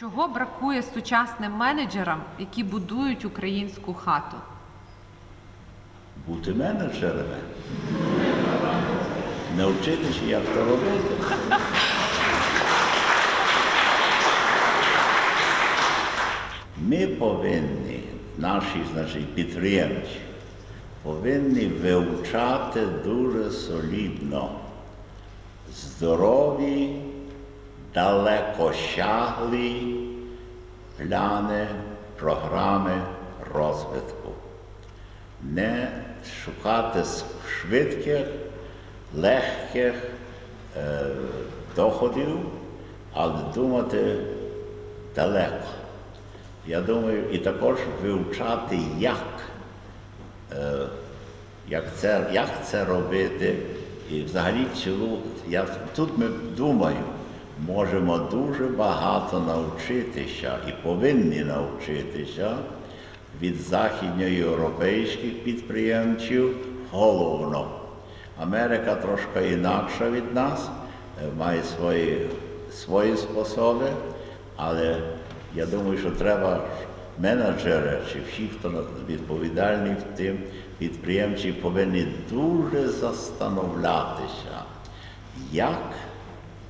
Чого бракує сучасним менеджерам, які будують українську хату? Бути менеджерами. Навчитися, як то робити. Ми повинні, наші значить, підприємці, повинні вивчати дуже солідно здорові, далекосяглі плани, програми розвитку не шукати швидких, легких е, доходів, але думати далеко. Я думаю, і також вивчати, як, е, як, це, як це робити. І взагалі цілу, я, тут ми думаю, можемо дуже багато навчитися і повинні навчитися від західноєвропейських підприємців головно. Америка трошки інакша від нас, е, має свої, свої способи, але я думаю, що треба менеджери чи всі, хто відповідальні в тим підприємці, повинні дуже застановлятися, як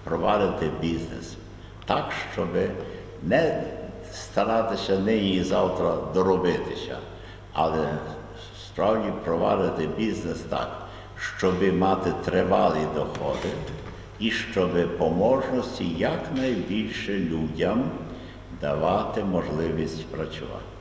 провадити бізнес так, щоб не старатися нині і завтра доробитися, але справді провадити бізнес так, щоб мати тривалі доходи і щоб по можливості якнайбільше людям давати можливість працювати.